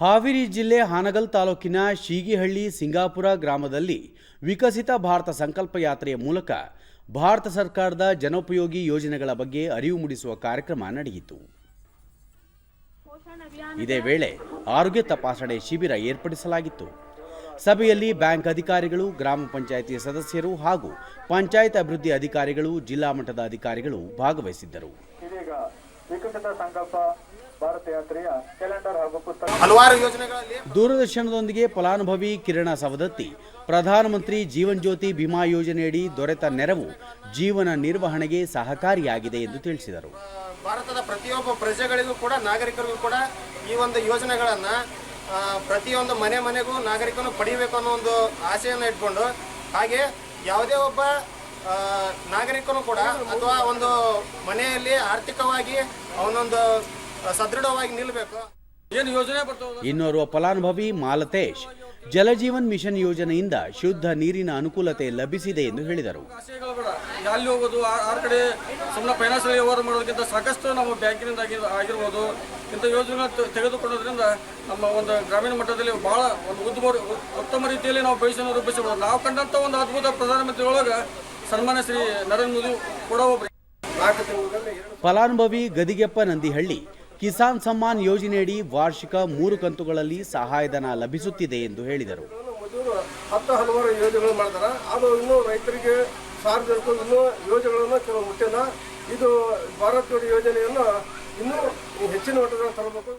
ಹಾವೇರಿ ಜಿಲ್ಲೆ ಹಾನಗಲ್ ತಾಲೂಕಿನ ಶೀಗಿಹಳ್ಳಿ ಸಿಂಗಾಪುರ ಗ್ರಾಮದಲ್ಲಿ ವಿಕಸಿತ ಭಾರತ ಸಂಕಲ್ಪ ಯಾತ್ರೆಯ ಮೂಲಕ ಭಾರತ ಸರ್ಕಾರದ ಜನೋಪಯೋಗಿ ಯೋಜನೆಗಳ ಬಗ್ಗೆ ಅರಿವು ಮೂಡಿಸುವ ಕಾರ್ಯಕ್ರಮ ನಡೆಯಿತು. ಇದೇ ವೇಳೆ ಆರೋಗ್ಯ ತಪಾಸಣೆ ಶಿಬಿರ ಏರ್ಪಡಿಸಲಾಗಿತ್ತು. ಸಭೆಯಲ್ಲಿ ಬ್ಯಾಂಕ್ ಅಧಿಕಾರಿಗಳು, ಗ್ರಾಮ ಪಂಚಾಯಿತಿ ಸದಸ್ಯರು ಹಾಗೂ ಪಂಚಾಯತ್ ಅಭಿವೃದ್ಧಿ ಅಧಿಕಾರಿಗಳು, ಜಿಲ್ಲಾ ಮಟ್ಟದ ಅಧಿಕಾರಿಗಳು ಭಾಗವಹಿಸಿದ್ದರು. ವಿಕಸಿತ ಸಂಕಲ್ಪ ಭಾರತ ಯಾತ್ರೆಯ ಕ್ಯಾಲೆಂಡರ್ ಹಾಗೂ ಪುಸ್ತಕ. ಹಲವಾರು ಯೋಜನೆಗಳಲ್ಲಿ ದೂರದರ್ಶನದೊಂದಿಗೆ ಫಲಾನುಭವಿ ಕಿರಣ ಸವದತ್ತಿ ಪ್ರಧಾನಮಂತ್ರಿ ಜೀವನ್ ಜ್ಯೋತಿ ಬಿಮಾ ಯೋಜನೆಯಡಿ ದೊರೆತ ನೆರವು ಜೀವನ ನಿರ್ವಹಣೆಗೆ ಸಹಕಾರಿಯಾಗಿದೆ ಎಂದು ತಿಳಿಸಿದರು. ಭಾರತದ ಪ್ರತಿಯೊಬ್ಬ ಪ್ರಜೆಗಳಿಗೂ ಕೂಡ ನಾಗರಿಕರಿಗೂ ಕೂಡ ಈ ಒಂದು ಯೋಜನೆಗಳನ್ನು ಪ್ರತಿಯೊಂದು ಮನೆ ಮನೆಗೂ ನಾಗರಿಕನು ಪಡೆಯಬೇಕು ಅನ್ನೋ ಒಂದು ಆಸೆಯನ್ನು ಇಟ್ಕೊಂಡು ಹಾಗೆ ಯಾವುದೇ ಒಬ್ಬ ನಾಗರಿಕನು ಕೂಡ ಅಥವಾ ಒಂದು ಮನೆಯಲ್ಲಿ ಆರ್ಥಿಕವಾಗಿ ಅವನೊಂದು ಸದೃಢವಾಗಿ ನಿಲ್ಲಬೇಕು ಏನು ಯೋಜನೆ ಬರ್ತಾವ ಇನ್ನೋರ್ವ ಫಲಾನುಭವಿ ಮಾಲತೇಶ್ ಜಲಜೀವನ್ ಮಿಷನ್ ಯೋಜನೆಯಿಂದ ಶುದ್ಧ ನೀರಿನ ಅನುಕೂಲತೆ ಲಭಿಸಿದೆ ಎಂದು ಹೇಳಿದರು. ಅಲ್ಲಿ ಹೋಗೋದು? ಆ ಆ ಕಡೆ ಸುಮ್ಮನೆ ಫೈನಾನ್ಷಿಯಲ್ ವ್ಯವಹಾರ ಮಾಡೋದಕ್ಕಿಂತ ಸಾಕಷ್ಟು ನಮ್ಮ ಬ್ಯಾಂಕಿನಿಂದ ಆಗಿ ಆಗಿರ್ಬೋದು. ಇಂಥ ಯೋಜನೆ ತೆಗೆದುಕೊಳ್ಳೋದ್ರಿಂದ ನಮ್ಮ ಒಂದು ಗ್ರಾಮೀಣ ಮಟ್ಟದಲ್ಲಿ ಬಹಳ ಒಂದು ಉದ್ಭವ ಉತ್ತಮ ರೀತಿಯಲ್ಲಿ ನಾವು ಭವಿಷ್ಯವನ್ನು ರೂಪಿಸಬಹುದು. ನಾವು ಕಂಡಂಥ ಒಂದು ಅದ್ಭುತ ಪ್ರಧಾನಮಂತ್ರಿ ಒಳಗೆ ಸನ್ಮಾನ್ಯ ಶ್ರೀ ನರೇಂದ್ರ ಮೋದಿ ಕೂಡ ಫಲಾನುಭವಿ ಗದಿಗೆಪ್ಪ ನಂದಿಹಳ್ಳಿ ಕಿಸಾನ್ ಸಮ್ಮಾನ್ ಯೋಜನೆಯಡಿ ವಾರ್ಷಿಕ ಮೂರು ಕಂತುಗಳಲ್ಲಿ ಸಹಾಯಧನ ಲಭಿಸುತ್ತಿದೆ ಎಂದು ಹೇಳಿದರು. ಹತ್ತು ಹಲವಾರು ಯೋಜನೆಗಳು ಮಾಡ್ತಾರೆ ಅದು ಇನ್ನೂ ರೈತರಿಗೆ ಸಾರ್ವಜನಿಕರು ಇನ್ನೂ ಯೋಜನೆಗಳನ್ನು ಕೆಲವು ಮುಟ್ಟಿಲ್ಲ. ಇದು ಭಾರತ್ ಜೋಡಿ ಯೋಜನೆಯನ್ನು ಇನ್ನೂ ಹೆಚ್ಚಿನ ಮಟ್ಟದಲ್ಲಿ ತರಬೇಕು.